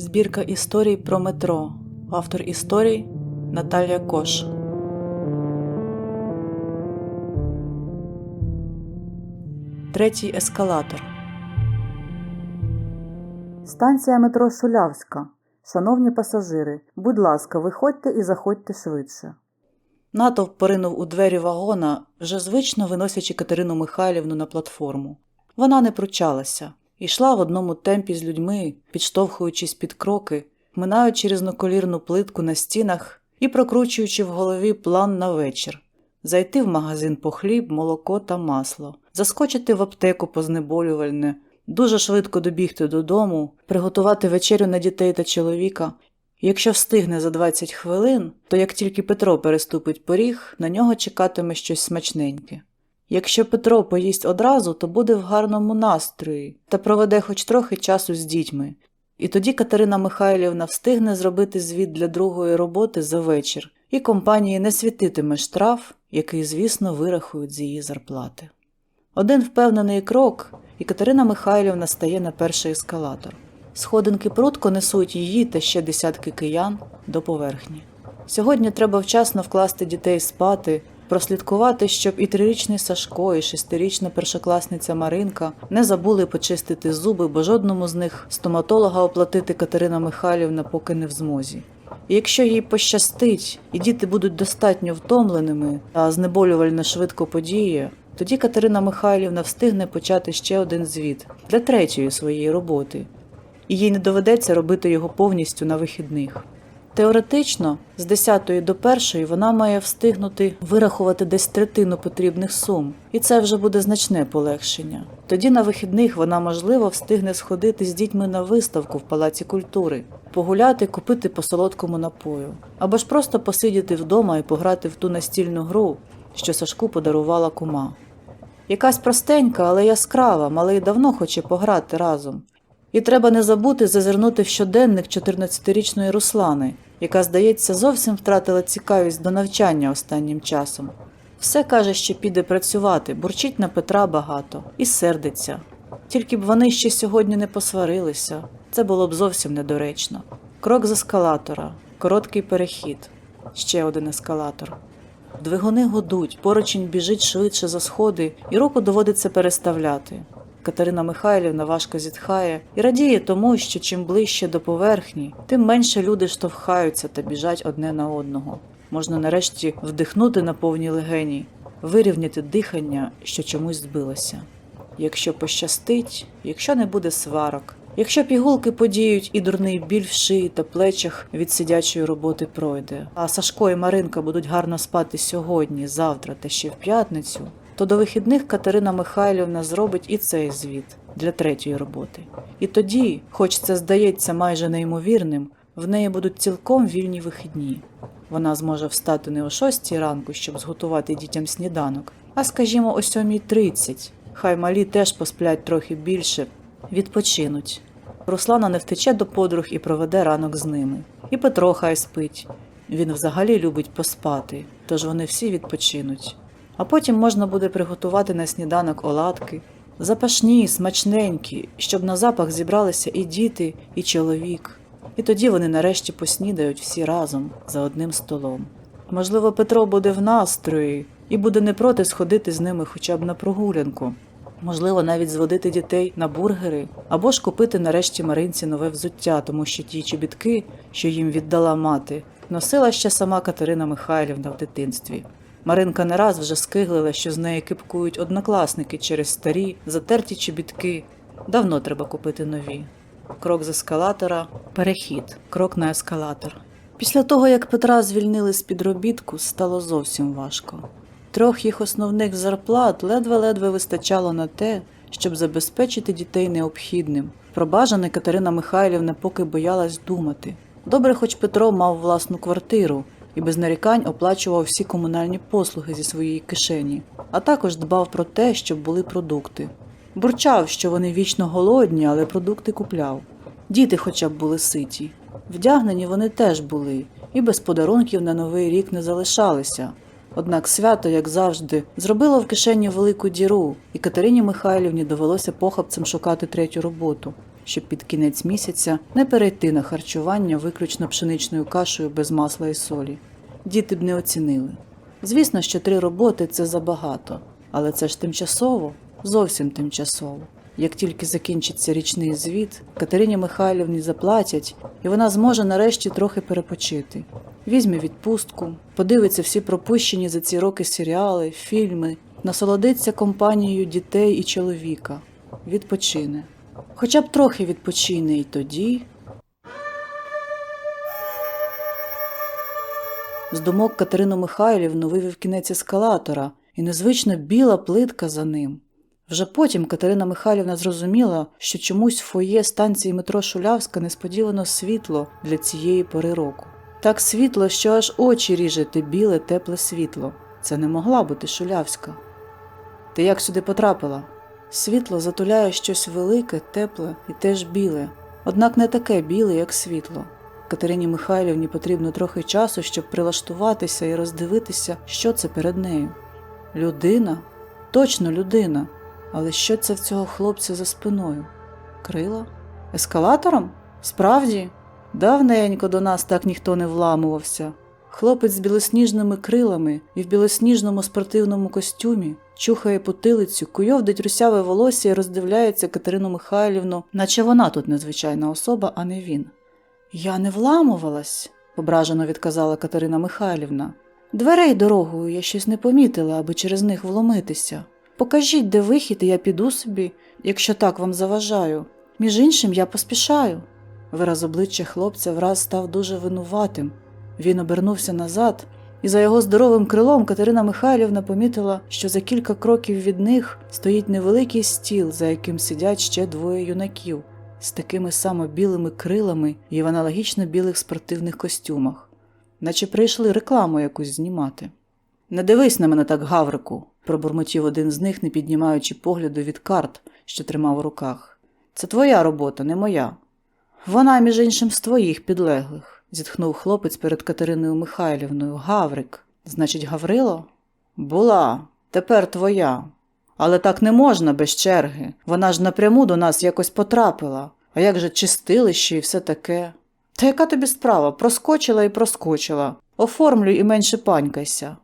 Збірка історій про метро. Автор історій Наталія Кош. Третій ескалатор. Станція метро Шулявська. Шановні пасажири, будь ласка, виходьте і заходьте швидше. Натовп поринув у двері вагона, вже звично виносячи Катерину Михайлівну на платформу. Вона не пручалася, йшла в одному темпі з людьми, підштовхуючись під кроки, минаючи різноколірну плитку на стінах і прокручуючи в голові план на вечір. Зайти в магазин по хліб, молоко та масло, заскочити в аптеку по знеболювальне, дуже швидко добігти додому, приготувати вечерю на дітей та чоловіка. Якщо встигне за 20 хвилин, то як тільки Петро переступить поріг, на нього чекатиме щось смачненьке. Якщо Петро поїсть одразу, то буде в гарному настрої та проведе хоч трохи часу з дітьми. І тоді Катерина Михайлівна встигне зробити звіт для другої роботи за вечір, і компанії не світитиме штраф, який, звісно, вирахують з її зарплати. Один впевнений крок, і Катерина Михайлівна стає на перший ескалатор. Сходинки прутко несуть її та ще десятки киян до поверхні. Сьогодні треба вчасно вкласти дітей спати, прослідкувати, щоб і трирічний Сашко, і шестирічна першокласниця Маринка не забули почистити зуби, бо жодному з них стоматолога оплатити Катерина Михайлівна поки не в змозі. І якщо їй пощастить, і діти будуть достатньо втомленими, а знеболювальне швидко подіє, тоді Катерина Михайлівна встигне почати ще один звіт для третьої своєї роботи, і їй не доведеться робити його повністю на вихідних. Теоретично, з 10 до 1 вона має встигнути вирахувати десь третину потрібних сум, і це вже буде значне полегшення. Тоді на вихідних вона, можливо, встигне сходити з дітьми на виставку в Палаці культури, погуляти, купити по солодкому напою, або ж просто посидіти вдома і пограти в ту настільну гру, що Сашку подарувала кума. Якась простенька, але яскрава, малий давно хоче пограти разом. І треба не забути зазирнути в щоденник 14-річної Руслани, яка, здається, зовсім втратила цікавість до навчання останнім часом. Все каже, що піде працювати, бурчить на Петра багато і сердиться. Тільки б вони ще сьогодні не посварилися, це було б зовсім недоречно. Крок з ескалатора, короткий перехід, ще один ескалатор. Двигуни гудуть, поручень біжить швидше за сходи, і руку доводиться переставляти. Катерина Михайлівна важко зітхає і радіє тому, що чим ближче до поверхні, тим менше люди штовхаються та біжать одне на одного. Можна нарешті вдихнути на повні легені, вирівняти дихання, що чомусь збилося. Якщо пощастить, якщо не буде сварок, якщо пігулки подіють і дурний біль в шиї та плечах від сидячої роботи пройде, а Сашко і Маринка будуть гарно спати сьогодні, завтра та ще в п'ятницю, то до вихідних Катерина Михайлівна зробить і цей звіт для третьої роботи. І тоді, хоч це здається майже неймовірним, в неї будуть цілком вільні вихідні. Вона зможе встати не о 6 ранку, щоб зготувати дітям сніданок, а скажімо, о 7.30. Хай малі теж посплять трохи більше, відпочинуть. Руслана не втече до подруг і проведе ранок з ними. І Петро хай спить. Він взагалі любить поспати, тож вони всі відпочинуть. А потім можна буде приготувати на сніданок оладки, запашні, смачненькі, щоб на запах зібралися і діти, і чоловік. І тоді вони нарешті поснідають всі разом за одним столом. Можливо, Петро буде в настрої і буде не проти сходити з ними хоча б на прогулянку. Можливо, навіть зводити дітей на бургери або ж купити нарешті Маринці нове взуття, тому що ті чобітки, що їм віддала мати, носила ще сама Катерина Михайлівна в дитинстві. Маринка не раз вже скиглила, що з неї кипкують однокласники через старі, затерті чобітки. Давно треба купити нові. Крок з ескалатора, перехід, крок на ескалатор. Після того, як Петра звільнили з підробітку, стало зовсім важко. Трьох їх основних зарплат ледве-ледве вистачало на те, щоб забезпечити дітей необхідним. Про бажане Катерина Михайлівна поки боялась думати. Добре, хоч Петро мав власну квартиру і без нарікань оплачував всі комунальні послуги зі своєї кишені, а також дбав про те, щоб були продукти. Бурчав, що вони вічно голодні, але продукти купляв. Діти хоча б були ситі. Вдягнені вони теж були, і без подарунків на новий рік не залишалися. Однак свято, як завжди, зробило в кишені велику діру, і Катерині Михайлівні довелося похапцем шукати третю роботу. щоб під кінець місяця не перейти на харчування виключно пшеничною кашею без масла і солі. Діти б не оцінили. Звісно, що три роботи це забагато, але це ж тимчасово, зовсім тимчасово. Як тільки закінчиться річний звіт, Катерині Михайлівні заплатять, і вона зможе нарешті трохи перепочити. Візьме відпустку, подивиться всі пропущені за ці роки серіали, фільми, насолодиться компанією дітей і чоловіка, відпочине. Хоча б трохи відпочине і тоді. З думок Катерину Михайлівну вивів кінець ескалатора і незвично біла плитка за ним. Вже потім Катерина Михайлівна зрозуміла, що чомусь фоє станції метро Шулявська несподівано світло для цієї пори року. Так світло, що аж очі ріже те біле, тепле світло. Це не могла бути Шулявська. Ти як сюди потрапила? Світло затуляє щось велике, тепле і теж біле, однак не таке біле, як світло. Катерині Михайлівні потрібно трохи часу, щоб прилаштуватися і роздивитися, що це перед нею. Людина? Точно людина. Але що це в цього хлопця за спиною? Крила? Ескалатором? Справді? Давненько до нас так ніхто не вламувався. Хлопець з білосніжними крилами і в білосніжному спортивному костюмі чухає потилицю, куйовдить русяве волосся і роздивляється Катерину Михайлівну, наче вона тут незвичайна особа, а не він. Я не вламувалась, ображено відказала Катерина Михайлівна. Дверей дорогою я щось не помітила, аби через них вломитися. Покажіть, де вихід, і я піду собі, якщо так вам заважаю. Між іншим, я поспішаю. Вираз обличчя хлопця враз став дуже винуватим. Він обернувся назад, і за його здоровим крилом Катерина Михайлівна помітила, що за кілька кроків від них стоїть невеликий стіл, за яким сидять ще двоє юнаків з такими само білими крилами і в аналогічно білих спортивних костюмах, наче прийшли рекламу якусь знімати. Не дивись на мене так, Гаврику, пробурмотів один з них, не піднімаючи погляду від карт, що тримав у руках. Це твоя робота, не моя. Вона, між іншим, з твоїх підлеглих, зітхнув хлопець перед Катериною Михайлівною. Гаврик. Значить, Гаврило? Була, тепер твоя. Але так не можна без черги. Вона ж напряму до нас якось потрапила. А як же чистилище і все таке? Та яка тобі справа? Проскочила і проскочила. Оформлюй і менше панькайся.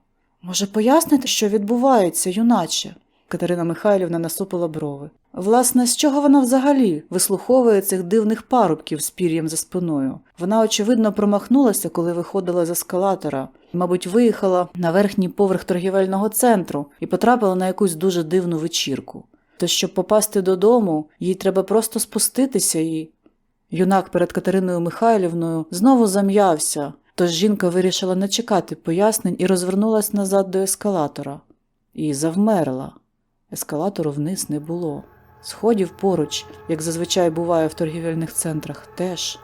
Може, пояснити, що відбувається, юначе? Катерина Михайлівна насупила брови. Власне, з чого вона взагалі вислуховує цих дивних парубків з пір'ям за спиною? Вона, очевидно, промахнулася, коли виходила з ескалатора, мабуть, виїхала на верхній поверх торгівельного центру і потрапила на якусь дуже дивну вечірку. То, щоб попасти додому, їй треба просто спуститися і. Юнак перед Катериною Михайлівною знову зам'явся, тож жінка вирішила не чекати пояснень і розвернулась назад до ескалатора. І завмерла. Ескалатору вниз не було. Сходів поруч, як зазвичай буває в торгівельних центрах, теж.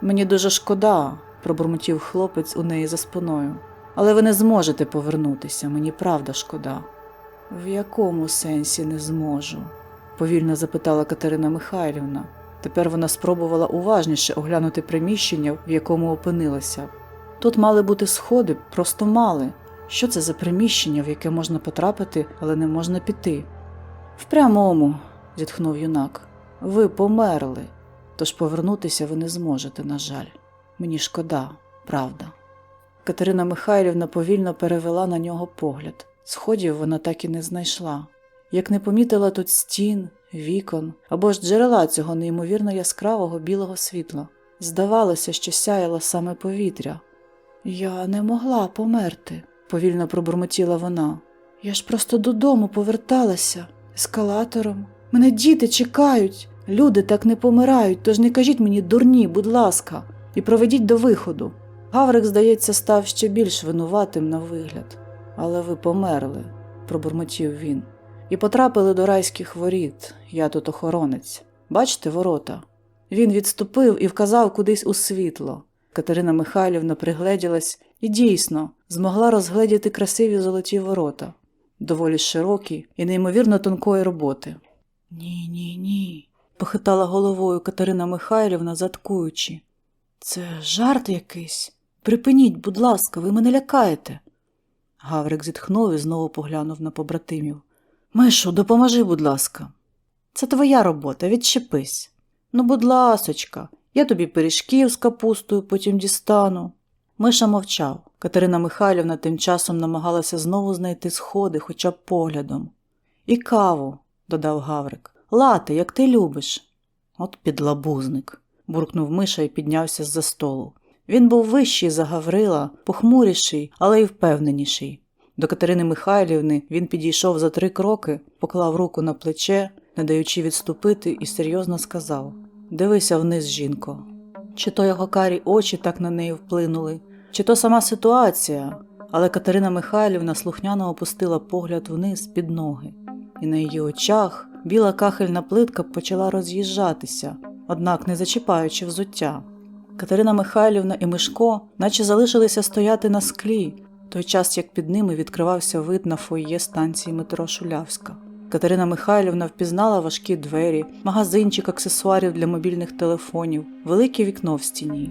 Мені дуже шкода, пробурмотів хлопець у неї за спиною. Але ви не зможете повернутися, мені правда шкода. В якому сенсі не зможу? повільно запитала Катерина Михайлівна. Тепер вона спробувала уважніше оглянути приміщення, в якому опинилася. Тут мали бути сходи, просто мали. Що це за приміщення, в яке можна потрапити, але не можна піти? В прямому, зітхнув юнак. Ви померли, тож повернутися ви не зможете, на жаль. Мені шкода, правда. Катерина Михайлівна повільно перевела на нього погляд. Сходів вона так і не знайшла. Як не помітила тут стін, вікон або ж джерела цього неймовірно яскравого білого світла. Здавалося, що сяяло саме повітря. Я не могла померти, повільно пробурмотіла вона. Я ж просто додому поверталася ескалатором. Мене діти чекають. Люди так не помирають, тож не кажіть мені дурні, будь ласка, і проведіть до виходу. Гаврик, здається, став ще більш винуватим на вигляд. Але ви померли, пробурмотів він, і потрапили до райських воріт. Я тут охоронець. Бачите ворота? Він відступив і вказав кудись у світло. Катерина Михайлівна пригледілась і дійсно змогла розгледіти красиві золоті ворота, доволі широкі і неймовірно тонкої роботи. Ні, ні, ні, похитала головою Катерина Михайлівна, заткуючи. Це жарт якийсь. Припиніть, будь ласка, ви мене лякаєте. Гаврик зітхнув і знову поглянув на побратимів. Мишу, допоможи, будь ласка. Це твоя робота, відщепись. Ну, будь ласочка, я тобі пиріжків з капустою потім дістану. Миша мовчав. Катерина Михайлівна тим часом намагалася знову знайти сходи, хоча б поглядом. І каву, додав Гаврик. Лати, як ти любиш. От підлабузник, буркнув Миша і піднявся з-за столу. Він був вищий за Гаврила, похмуріший, але й впевненіший. До Катерини Михайлівни він підійшов за три кроки, поклав руку на плече, не даючи відступити, і серйозно сказав Дивися вниз, жінко. Чи то його карі очі так на неї вплинули, чи то сама ситуація, але Катерина Михайлівна слухняно опустила погляд вниз під ноги, і на її очах біла кахельна плитка почала роз'їжджатися, однак не зачіпаючи взуття. Катерина Михайлівна і Мишко наче залишилися стояти на склі, той час як під ними відкривався вид на фойє станції метро Шулявська. Катерина Михайлівна впізнала важкі двері, магазинчик аксесуарів для мобільних телефонів, велике вікно в стіні.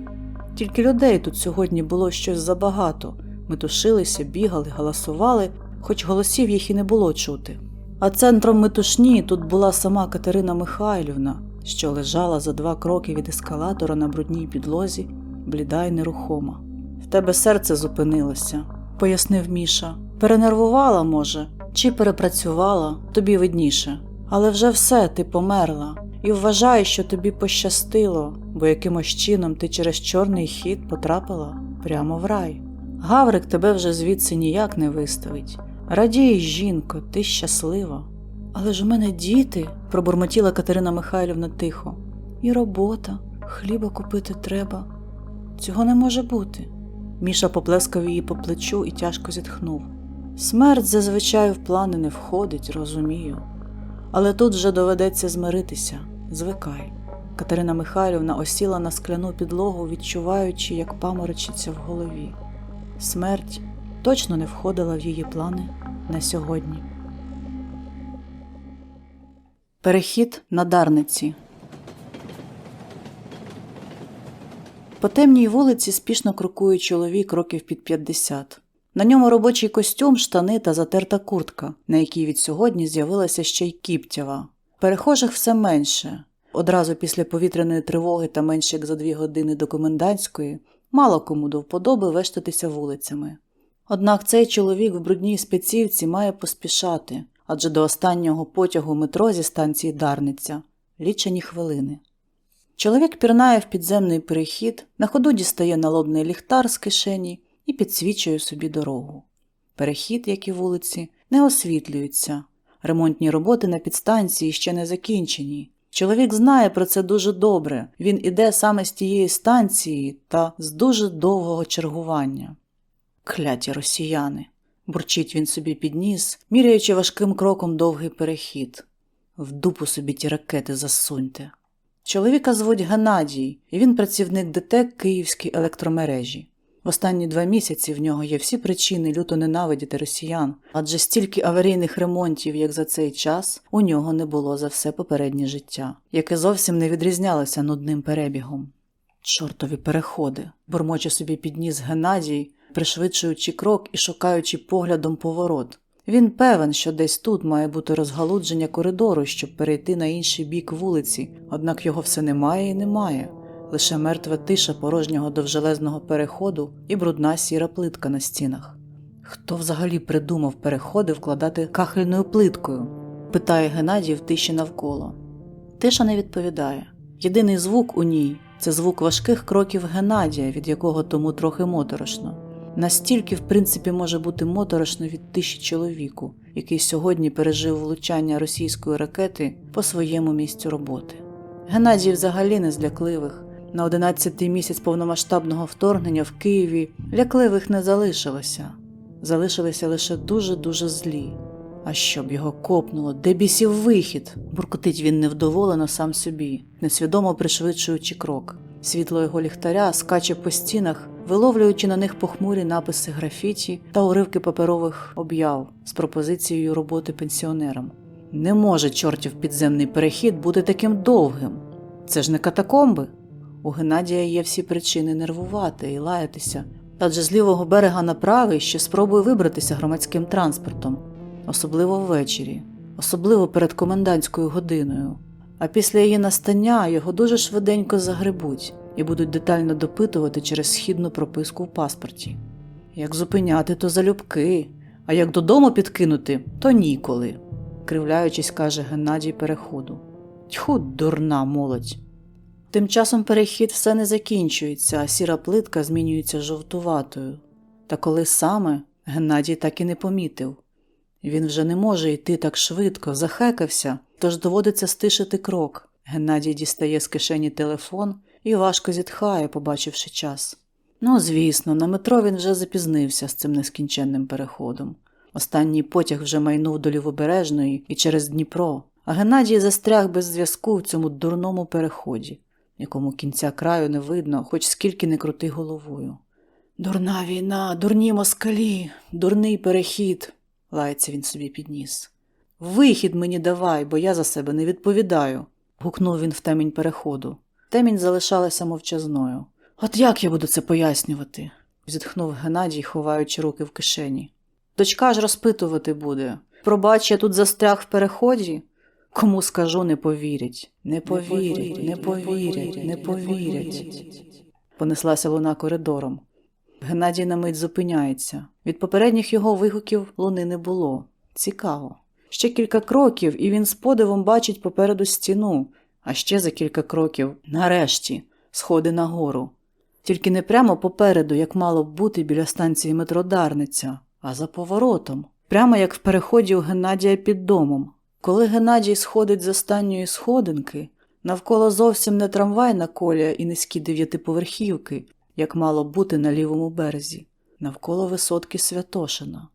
Тільки людей тут сьогодні було щось забагато. Метушилися, бігали, галасували, хоч голосів їх і не було чути. А центром метушні тут була сама Катерина Михайлівна, що лежала за два кроки від ескалатора на брудній підлозі, бліда й нерухома. В тебе серце зупинилося, пояснив Міша. Перенервувала, може, чи перепрацювала, тобі видніше. Але вже все, ти померла, і вважай, що тобі пощастило, бо якимось чином ти через чорний хід потрапила прямо в рай. Гаврик тебе вже звідси ніяк не виставить. Радій, жінко, ти щаслива. Але ж у мене діти, пробурмотіла Катерина Михайлівна тихо. І робота, хліба купити треба. Цього не може бути. Міша поплескав її по плечу і тяжко зітхнув. Смерть зазвичай в плани не входить, розумію. Але тут вже доведеться змиритися, звикай. Катерина Михайлівна осіла на скляну підлогу, відчуваючи, як паморочиться в голові. Смерть точно не входила в її плани на сьогодні. Перехід на Дарниці. По темній вулиці спішно крокує чоловік років під 50. На ньому робочий костюм, штани та затерта куртка, на якій від сьогодні з'явилася ще й кіптєва. Перехожих все менше. Одразу після повітряної тривоги та менше як за дві години до комендантської мало кому до вподоби вештатися вулицями. Однак цей чоловік в брудній спецівці має поспішати, адже до останнього потягу метро зі станції Дарниця лічені хвилини. Чоловік пірнає в підземний перехід, на ходу дістає налобний ліхтар з кишені і підсвічує собі дорогу. Перехід, як і вулиці, не освітлюються. Ремонтні роботи на підстанції ще не закінчені. Чоловік знає про це дуже добре. Він іде саме з тієї станції та з дуже довгого чергування. Кляті росіяни. бурчить він собі під ніс, міряючи важким кроком довгий перехід. В дупу собі ті ракети засуньте. Чоловіка звуть Геннадій, і він працівник ДТЕК Київській електромережі. В останні два місяці в нього є всі причини люто ненавидіти росіян, адже стільки аварійних ремонтів, як за цей час, у нього не було за все попереднє життя, яке зовсім не відрізнялося нудним перебігом. Чортові переходи, бурмоче собі підніс Геннадій, пришвидшуючи крок і шукаючи поглядом поворот. Він певен, що десь тут має бути розгалудження коридору, щоб перейти на інший бік вулиці, однак його все немає і немає. Лише мертва тиша порожнього довжелезного переходу і брудна сіра плитка на стінах. Хто взагалі придумав переходи вкладати кахельною плиткою? питає Геннадій в тиші навколо. Тиша не відповідає. Єдиний звук у ній це звук важких кроків Геннадія, від якого тому трохи моторошно. Настільки, в принципі, може бути моторошно від тиші чоловіку, який сьогодні пережив влучання російської ракети по своєму місцю роботи. Геннадій взагалі не з лякливих. На одинадцятий місяць повномасштабного вторгнення в Києві лякливих не залишилося. Залишилися лише дуже-дуже злі. А щоб його копнуло, де бісів вихід? буркотить він невдоволено сам собі, несвідомо пришвидшуючи крок. Світло його ліхтаря скаче по стінах, виловлюючи на них похмурі написи графіті та уривки паперових об'яв з пропозицією роботи пенсіонерам. Не може чортів підземний перехід бути таким довгим. Це ж не катакомби. У Геннадія є всі причини нервувати і лаятися, адже з лівого берега на правий ще спробує вибратися громадським транспортом, особливо ввечері, особливо перед комендантською годиною. а після її настання його дуже швиденько загребуть і будуть детально допитувати через східну прописку в паспорті. Як зупиняти, то залюбки, а як додому підкинути, то ніколи, кривляючись, каже Геннадій переходу. Тьху, дурна молодь. Тим часом перехід все не закінчується, а сіра плитка змінюється жовтуватою. Та коли саме Геннадій так і не помітив. Він вже не може йти так швидко, захекався, тож доводиться стишити крок. Геннадій дістає з кишені телефон і важко зітхає, побачивши час. Ну, звісно, на метро він вже запізнився з цим нескінченним переходом. Останній потяг вже майнув до лівобережної і через Дніпро, а Геннадій застряг без зв'язку в цьому дурному переході, якому кінця краю не видно, хоч скільки не крути головою. Дурна війна, дурні москалі, дурний перехід, лається він собі підніс. Вихід мені давай, бо я за себе не відповідаю, гукнув він в темінь переходу. Темінь залишалася мовчазною. От як я буду це пояснювати? зітхнув Геннадій, ховаючи руки в кишені. Дочка ж розпитувати буде. Пробач, я тут застряг в переході. Кому скажу, не повірять. Не повірять, не повірять, не повірять. Понеслася луна коридором. Геннадій на мить зупиняється. Від попередніх його вигуків луни не було. Цікаво. Ще кілька кроків, і він з подивом бачить попереду стіну, а ще за кілька кроків, нарешті, сходи нагору. Тільки не прямо попереду, як мало б бути біля станції метро Дарниця, а за поворотом, прямо як в переході у Геннадія під домом. Коли Геннадій сходить з останньої сходинки, навколо зовсім не трамвайна колія і низькі дев'ятиповерхівки, як мало б бути на лівому березі, навколо висотки Святошина.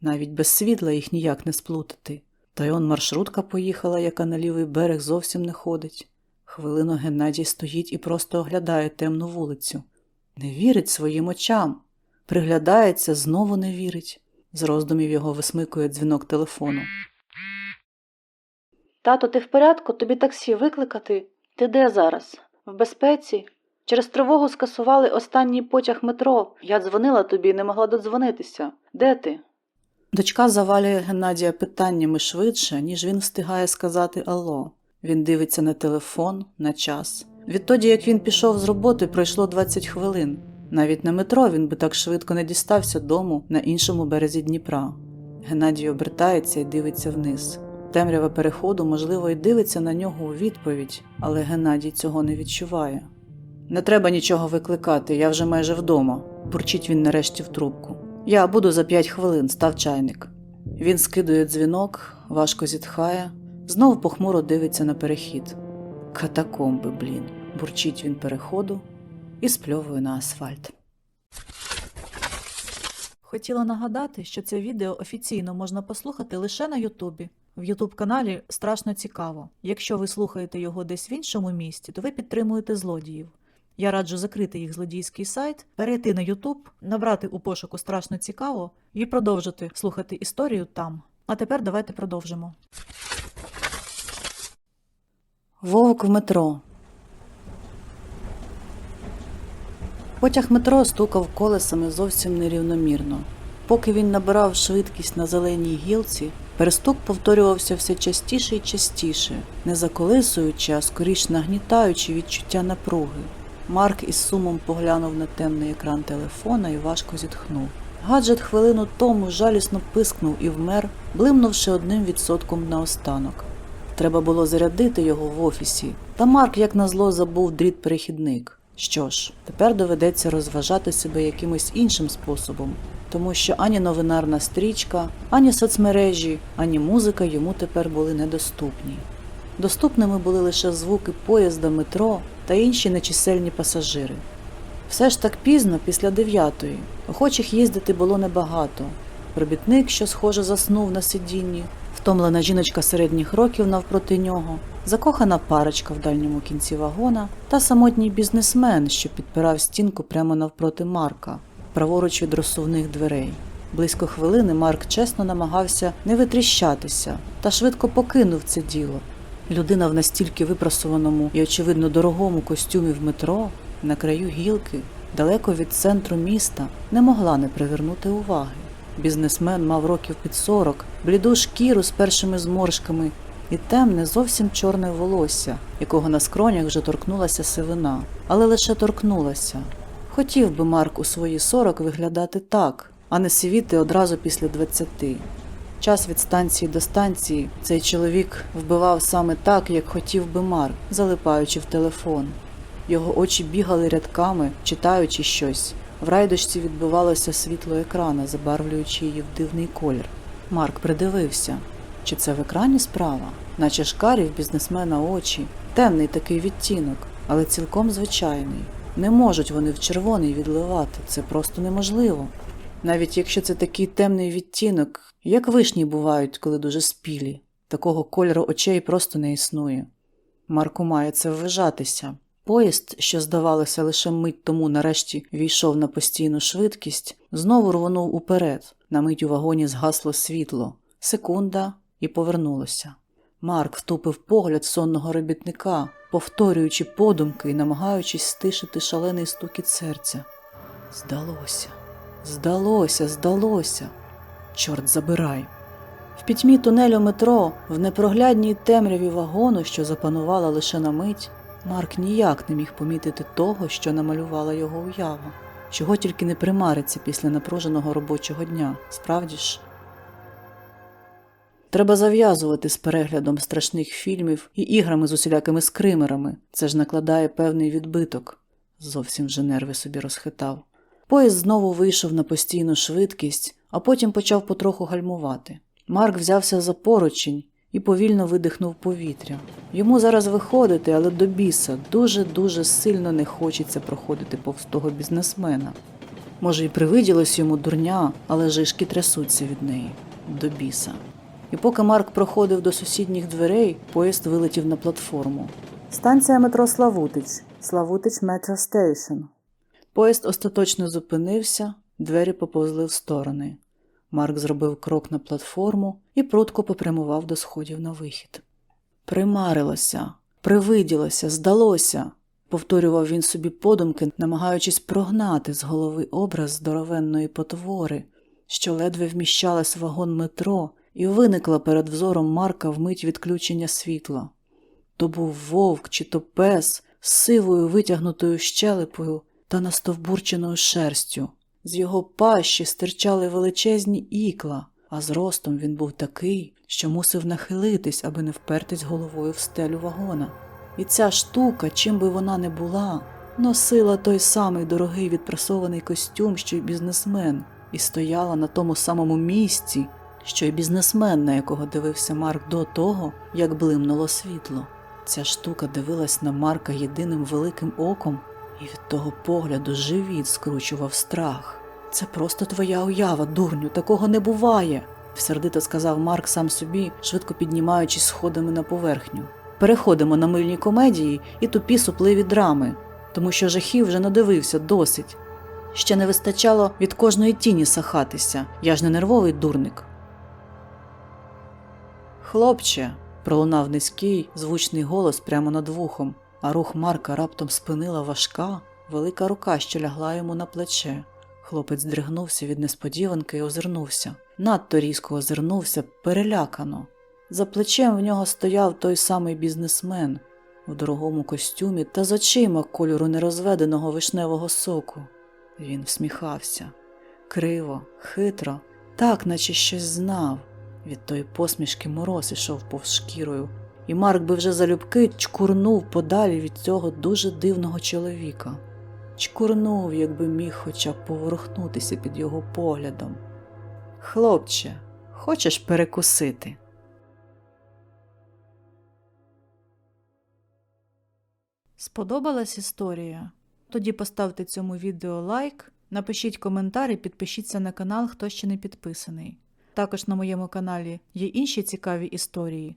Навіть без світла їх ніяк не сплутати. Та й он маршрутка поїхала, яка на лівий берег зовсім не ходить. Хвилину Геннадій стоїть і просто оглядає темну вулицю. Не вірить своїм очам. Приглядається, знову не вірить. З роздумів його висмикує дзвінок телефону. Тато, ти в порядку? Тобі таксі викликати? Ти де зараз? В безпеці? Через тривогу скасували останній потяг метро. Я дзвонила тобі не могла додзвонитися. Де ти? Дочка завалює Геннадія питаннями швидше, ніж він встигає сказати Алло. Він дивиться на телефон, на час. Відтоді, як він пішов з роботи, пройшло 20 хвилин. Навіть на метро він би так швидко не дістався дому на іншому березі Дніпра. Геннадій обертається і дивиться вниз. Темрява переходу, можливо, і дивиться на нього у відповідь, але Геннадій цього не відчуває. Не треба нічого викликати, я вже майже вдома, бурчить він нарешті в трубку. Я буду за п'ять хвилин, став чайник. Він скидує дзвінок, важко зітхає, знов похмуро дивиться на перехід. Катакомби, блін, бурчить він переходу і спльовує на асфальт. Хотіла нагадати, що це відео офіційно можна послухати лише на Ютубі. В Ютуб каналі страшно цікаво. Якщо ви слухаєте його десь в іншому місті, то ви підтримуєте злодіїв. Я раджу закрити їх злодійський сайт, перейти на Ютуб, набрати у пошуку страшно цікаво і продовжити слухати історію там. А тепер давайте продовжимо. Вовк в метро. Потяг метро стукав колесами зовсім нерівномірно. Поки він набирав швидкість на зеленій гілці, перестук повторювався все частіше і частіше, не заколисуючи, а скоріш нагнітаючи відчуття напруги. Марк із сумом поглянув на темний екран телефона і важко зітхнув. Гаджет хвилину тому жалісно пискнув і вмер, блимнувши одним відсотком наостанок. Треба було зарядити його в офісі, та Марк, як назло, забув дріт перехідник. Що ж, тепер доведеться розважати себе якимось іншим способом, тому що ані новинарна стрічка, ані соцмережі, ані музика йому тепер були недоступні. Доступними були лише звуки поїзда, метро та інші нечисельні пасажири. Все ж так пізно, після дев'ятої, охочих їздити було небагато. Робітник, що схоже заснув на сидінні, втомлена жіночка середніх років навпроти нього, закохана парочка в дальньому кінці вагона та самотній бізнесмен, що підпирав стінку прямо навпроти Марка, праворуч від розсувних дверей. Близько хвилини Марк чесно намагався не витріщатися та швидко покинув це діло. Людина в настільки випрасованому і, очевидно, дорогому костюмі в метро, на краю гілки, далеко від центру міста, не могла не привернути уваги. Бізнесмен мав років під 40, бліду шкіру з першими зморшками і темне, зовсім чорне волосся, якого на скронях вже торкнулася сивина, але лише торкнулася. Хотів би Марк у свої 40 виглядати так, а не сивіти одразу після 20. Час від станції до станції цей чоловік вбивав саме так, як хотів би Марк, залипаючи в телефон. Його очі бігали рядками, читаючи щось. В райдочці відбивалося світло екрана, забарвлюючи її в дивний колір. Марк придивився. Чи це в екрані справа? Наче шкарі в бізнесмена очі, темний такий відтінок, але цілком звичайний. Не можуть вони в червоний відливати, це просто неможливо. Навіть якщо це такий темний відтінок, як вишні бувають, коли дуже спілі, такого кольору очей просто не існує. Марку має це ввижатися. Поїзд, що, здавалося, лише мить тому нарешті війшов на постійну швидкість, знову рвонув уперед. На мить у вагоні згасло світло. Секунда і повернулося. Марк втупив погляд сонного робітника, повторюючи подумки і намагаючись стишити шалений стукіт серця. Здалося, здалося, здалося. Чорт забирай. В пітьмі тунелю метро, в непроглядній темряві вагону, що запанувала лише на мить, Марк ніяк не міг помітити того, що намалювала його уява, чого тільки не примариться після напруженого робочого дня. Справді ж. Треба зав'язувати з переглядом страшних фільмів і іграми з усілякими скримерами. Це ж накладає певний відбиток. Зовсім вже нерви собі розхитав. Поїзд знову вийшов на постійну швидкість, а потім почав потроху гальмувати. Марк взявся за поручень і повільно видихнув повітря. Йому зараз виходити, але до біса дуже-дуже сильно не хочеться проходити повз того бізнесмена. Може, і привиділось йому дурня, але жишки трясуться від неї до біса. І поки Марк проходив до сусідніх дверей, поїзд вилетів на платформу. Станція метро Славутич. Славутич Метро Стейшн. Поїзд остаточно зупинився, двері поповзли в сторони. Марк зробив крок на платформу і прудко попрямував до сходів на вихід. Примарилося, привиділося, здалося, повторював він собі подумки, намагаючись прогнати з голови образ здоровенної потвори, що ледве вміщалась в вагон метро і виникла перед взором Марка в мить відключення світла. То був вовк чи то пес з сивою витягнутою щелепою та настовбурченою шерстю. З його пащі стирчали величезні ікла, а зростом він був такий, що мусив нахилитись, аби не впертись головою в стелю вагона. І ця штука, чим би вона не була, носила той самий дорогий відпрасований костюм, що й бізнесмен, і стояла на тому самому місці, що й бізнесмен, на якого дивився Марк до того, як блимнуло світло. Ця штука дивилась на Марка єдиним великим оком, і від того погляду живіт скручував страх. Це просто твоя уява, дурню, такого не буває, сердито сказав Марк сам собі, швидко піднімаючись сходами на поверхню. Переходимо на мильні комедії і тупі супливі драми, тому що жахів вже надивився досить. Ще не вистачало від кожної тіні сахатися, я ж не нервовий дурник. Хлопче, пролунав низький, звучний голос прямо над вухом, а рух Марка раптом спинила важка, велика рука, що лягла йому на плече. Хлопець здригнувся від несподіванки і озирнувся. Надто різко озирнувся, перелякано. За плечем в нього стояв той самий бізнесмен у дорогому костюмі та з очима кольору нерозведеного вишневого соку. Він всміхався криво, хитро, так, наче щось знав. Від тої посмішки мороз ішов повз шкірою, і Марк би вже залюбки чкурнув подалі від цього дуже дивного чоловіка. Чкурнув, якби міг хоча б поворухнутися під його поглядом. Хлопче, хочеш перекусити? Сподобалась історія? Тоді поставте цьому відео лайк, напишіть коментар і підпишіться на канал, хто ще не підписаний. Також на моєму каналі є інші цікаві історії.